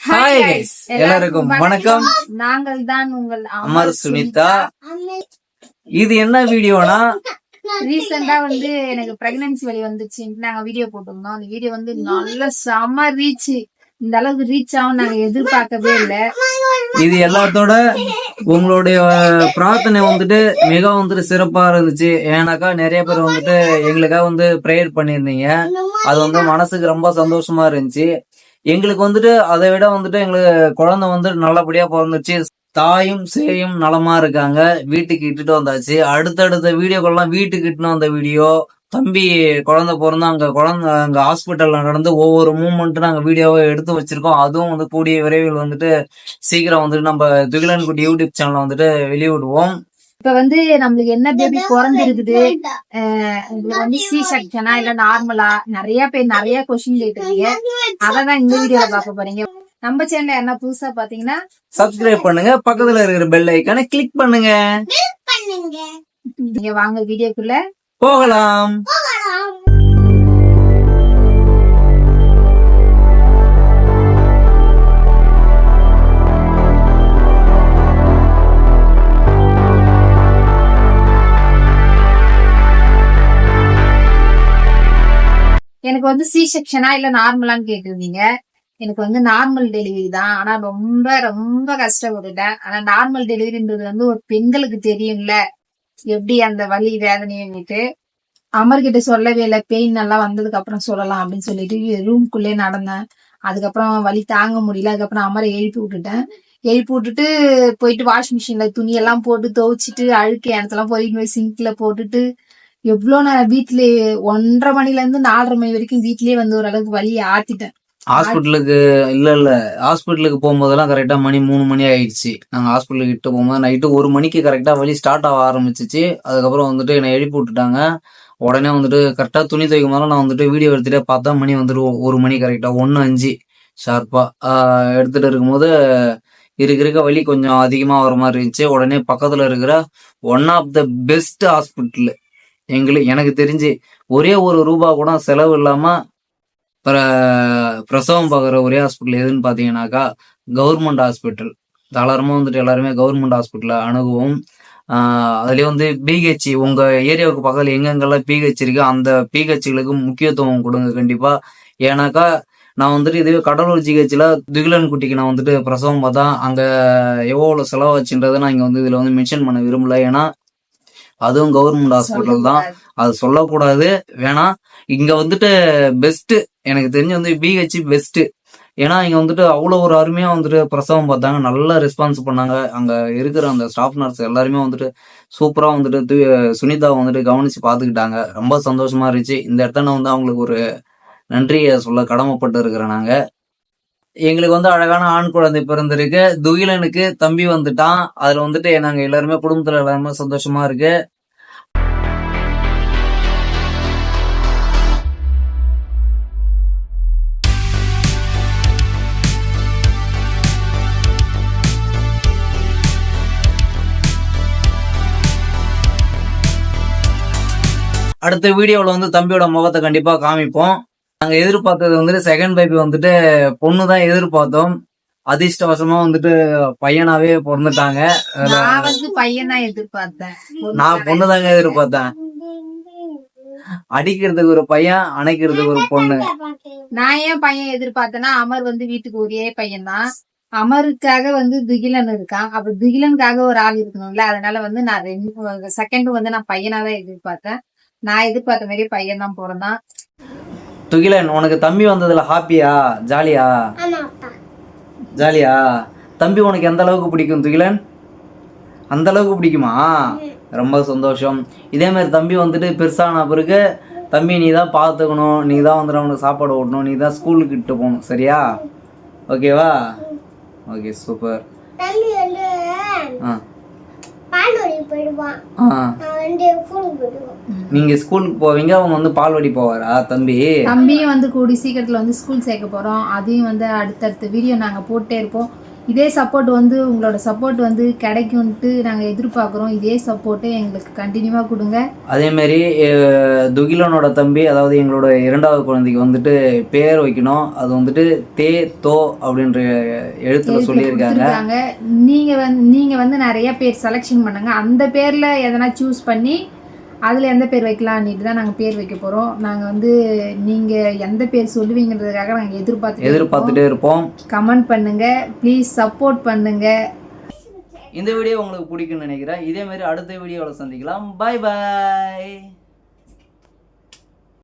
Hi guys. எல்லாருக்கும் வணக்கம். நாங்கள் தான் உங்கள் அமர் சுனிதா. இது என்ன வீடியோனா? ரீசெண்டா வந்து எனக்கு பிரெக்னன்சி வலி வந்துச்சு நாங்க வீடியோ போட்டிருந்தோம். அந்த வீடியோ வந்து நல்ல செம ரீச் இந்த அளவுக்கு ரீச் ஆகும் நாங்க எதிர்பார்க்கவே இல்ல. இது எல்லாத்தோட உங்களுடைய பிரார்த்தனை வந்துட்டு மிக வந்துட்டு சிறப்பா இருந்துச்சு. ஏன்னாக்கா நிறைய பேர் வந்துட்டு எங்களுக்காக வந்து ப்ரேயர் பண்ணியிருந்தீங்க. அது வந்து மனசுக்கு ரொம்ப சந்தோஷமா இருந்துச்சு. எங்களுக்கு வந்துட்டு அதை விட வந்துட்டு எங்களுக்கு குழந்தை வந்துட்டு நல்லபடியா பிறந்துச்சு. தாயும் சேயும் நலமா இருக்காங்க. வீட்டுக்கு இட்டுட்டு வந்தாச்சு. அடுத்தடுத்த வீடியோக்கெல்லாம் வீட்டுக்கு இட்டுன்னு வந்த வீடியோ தம்பி குழந்தை பிறந்தா அங்க குழந்தை அங்க ஹாஸ்பிட்டல்ல நடந்து ஒவ்வொரு மூமெண்ட்டும் நாங்க வீடியோவை எடுத்து வச்சிருக்கோம். அதுவும் வந்து கூடிய விரைவில் வந்துட்டு சீக்கிரம் வந்துட்டு நம்ம துகிலன் குட்டி யூடியூப் சேனல் வந்துட்டு வெளியிடுவோம். இப்ப வந்து நம்மளுக்கு என்ன பேபி பிறந்திருக்குது? வந்து சி செக்ஷனா இல்ல நார்மலா நிறைய பேர் நிறைய கொஸ்டின் கேட்டுருக்கீங்க. அதான் இந்த வீடியோல பார்க்க போறீங்க. நம்ம சேனல்ல என்ன புதுசா பாத்தீங்கன்னா சப்ஸ்கிரைப் பண்ணுங்க. பக்கத்துல இருக்கிற பெல் ஐக்கானை கிளிக் பண்ணுங்க. நீங்க வாங்க வீடியோக்குள்ள போகலாம். எனக்கு வந்து சி செக்ஷனா இல்ல நார்மலான்னு கேட்டிருந்தீங்க. எனக்கு வந்து நார்மல் டெலிவரி தான். ஆனா ரொம்ப ரொம்ப கஷ்டப்பட்டுட்டேன். ஆனா நார்மல் டெலிவரின்றது வந்து ஒரு பெண்களுக்கு தெரியும்ல. எப்படி அந்த வலி வேதனைன்னுட்டு அமர்கிட்ட சொல்லவே இல்லை. பெயின் நல்லா வந்ததுக்கு அப்புறம் சொல்லலாம் அப்படின்னு சொல்லிட்டு ரூம்குள்ளே நடந்தேன். அதுக்கப்புறம் வலி தாங்க முடியல. அதுக்கப்புறம் அமரை எழுப்பி விட்டுட்டேன். எழுப்பி விட்டுட்டு போயிட்டு வாஷிங் மிஷின்ல துணியெல்லாம் போட்டு துவைச்சிட்டு அழுக்கு இடத்தெல்லாம் போயிட்டு போய் சிங்க்ல போட்டுட்டு எவ்வளவு நான் வீட்லயே ஒன்றரை மணில இருந்து நாலரை மணி வரைக்கும் வீட்லயே வந்து ஓரளவுக்கு வழியை ஆத்திட்டேன். ஹாஸ்பிட்டலுக்கு இல்ல இல்ல. ஹாஸ்பிட்டலுக்கு போகும்போதெல்லாம் கரெக்டா மணி மூணு மணி ஆயிடுச்சு. நாங்க ஹாஸ்பிட்டலுக்கு இட்டு போகும்போது நைட்டு ஒரு மணிக்கு கரெக்டா வழி ஸ்டார்ட் ஆக ஆரம்பிச்சிச்சு. அதுக்கப்புறம் வந்துட்டு என்னை எழுப்பி விட்டுட்டாங்க. உடனே வந்துட்டு கரெக்டா துணி துவைக்கும் போதெல்லாம் நான் வந்துட்டு வீடியோ எடுத்துட்டே பார்த்தா மணி வந்துட்டு ஒரு மணி கரெக்டா ஒன்னு அஞ்சு ஷார்ப்பா எடுத்துட்டு இருக்கும்போது இருக்க இருக்க வலி கொஞ்சம் அதிகமாக வர மாதிரி இருந்துச்சு. உடனே பக்கத்தில் இருக்கிற one of the best hospital எங்களுக்கு எனக்கு தெரிஞ்சு ஒரே ஒரு ரூபா கூட செலவு இல்லாம பிர- பிரசவம் பார்க்குற ஒரே ஹாஸ்பிட்டல் எதுன்னு பார்த்தீங்கன்னாக்கா கவர்மெண்ட் ஹாஸ்பிட்டல் தாராளமாக வந்துட்டு எல்லாருமே கவர்மெண்ட் ஹாஸ்பிட்டலில் அணுகுவோம். அதுலேயே வந்து பிஹெச் உங்க ஏரியாவுக்கு பக்கத்தில் எங்கெங்கெல்லாம் பிஹெச் இருக்கு அந்த பிஹெச்களுக்கு முக்கியத்துவம் கொடுங்க கண்டிப்பா. ஏன்னாக்கா நான் வந்துட்டு இதுவே கடலூர் ஜிஹெச்சில் துகிலன் குட்டிக்கு நான் வந்துட்டு பிரசவம் பார்த்தா அங்கே எவ்வளோ செலவாச்சுன்றதை நான் இங்கே வந்து இதில் வந்து மென்ஷன் பண்ண விரும்பல. ஏன்னா அதுவும் கவர்மெண்ட் ஹாஸ்பிட்டல் தான். அது சொல்லக்கூடாது. வேணாம் இங்க வந்துட்டு பெஸ்ட் எனக்கு தெரிஞ்சு வந்து பிஹெச் பெஸ்ட் ஏன்னா இங்க வந்துட்டு அவ்வளோ ஒரு அருமையா வந்துட்டு பிரசவம் பார்த்தாங்க. நல்லா ரெஸ்பான்ஸ் பண்ணாங்க. அங்க இருக்கிற அந்த ஸ்டாஃப் நர்ஸ் எல்லாருமே வந்துட்டு சூப்பரா வந்துட்டு து- சுனிதாவை வந்துட்டு கவனிச்சு பாத்துக்கிட்டாங்க ரொம்ப சந்தோஷமா இருந்துச்சு. இந்த இடத்த நான் வந்து அவங்களுக்கு ஒரு நன்றியை சொல்ல கடமைப்பட்டு இருக்கிறேன் நாங்க. எங்களுக்கு வந்து அழகான ஆண் குழந்தை பிறந்திருக்கு. துகிலனுக்கு தம்பி வந்துட்டான். அதுல வந்துட்டு நாங்க எல்லாருமே குடும்பத்துல எல்லாருமே சந்தோஷமா இருக்கு. அடுத்த வீடியோவில் வந்து தம்பியோட முகத்தை கண்டிப்பாக காமிப்போம். நாங்க எதிர்பார்த்தது வந்துட்டு செகண்ட் பேபி வந்துட்டு பொண்ணு தான் எதிர்பார்த்தோம். அதிர்ஷ்டவசமா வந்துட்டு பையனாவே பிறந்துட்டாங்க. நான் வந்து பையன் தான் எதிர்பார்த்தேன். நான் பொண்ணு தாங்க எதிர்பார்த்தேன். அடிக்கிறதுக்கு ஒரு பையன் அணைக்கிறதுக்கு ஒரு பொண்ணு. நான் ஏன் பையன் எதிர்பார்த்தேன்னா அமர் வந்து வீட்டுக்கு ஒரே பையன் தான் அமருக்காக வந்து துகிலன் இருக்கான். அப்ப துகிலனுக்காக ஒரு ஆள் இருக்கணும்ல. அதனால வந்து நான் ரெண்டு செகண்ட் வந்து நான் பையனா தான் எதிர்பார்த்தேன். நான் எதிர்பார்த்த மாதிரி பையன் தான் பிறந்தான். துகிலன் உனக்கு தம்பி வந்ததுல ஹாப்பியா? ஜாலியா? ஜாலியா? தம்பி உனக்கு எந்த அளவுக்கு பிடிக்கும் துகிலன்? அந்த அளவுக்கு பிடிக்குமா? ரொம்ப சந்தோஷம். இதே மாதிரி தம்பி வந்துட்டு பெருசான பிறகு தம்பி நீ தான் பார்த்துக்கணும் நீ தான் வந்துட்டு அவனுக்கு சாப்பாடு ஓட்டணும் நீ தான் ஸ்கூலுக்கு இட்டு போகணும். சரியா? ஓகேவா? Okay super. ஆ. போயிடுவான். ஆ. நான் வந்து ஸ்கூலுக்கு போயிடுவோம் நீங்க ஸ்கூலுக்கு போவீங்க அவங்க வந்து பால்வாடி போவாரா தம்பி? தம்பியும் வந்து கூடி சீக்கிரத்துல வந்து ஸ்கூல் சேர்க்க போறோம். அதையும் வந்து அடுத்தடுத்த வீடியோ நாங்க போட்டே இருப்போம். இதே சப்போர்ட் வந்து உங்களோட சப்போர்ட் வந்து கிடைக்கும்ட்டு நாங்கள் எதிர்பார்க்குறோம். இதே சப்போர்ட்டை எங்களுக்கு கண்டினியூவாக கொடுங்க. அதேமாரி துகிலனோட தம்பி அதாவது எங்களோட இரண்டாவது குழந்தைக்கு வந்துட்டு பேர் வைக்கணும். அது வந்துட்டு தே தோ அப்படின்ற எழுத்துல சொல்லியிருக்காங்க. நீங்கள் வந்து நீங்கள் வந்து நிறைய பேர் செலெக்ஷன் பண்ணுங்க. அந்த பேரில் எதனா சூஸ் பண்ணி அதில் எந்த பேர் வைக்கலான்னுட்டு தான் நாங்கள் பேர் வைக்க போகிறோம் நாங்கள் வந்து நீங்கள் எந்த பேர் சொல்லுவீங்கிறதுக்காக நாங்கள் எதிர்பார்த்து எதிர்பார்த்துட்டே இருப்போம். கமெண்ட் பண்ணுங்க. ப்ளீஸ் சப்போர்ட் பண்ணுங்க. இந்த வீடியோ உங்களுக்கு பிடிக்கும்னு நினைக்கிறேன். இதே மாதிரி அடுத்த வீடியோவில் சந்திக்கலாம். பாய் பாய்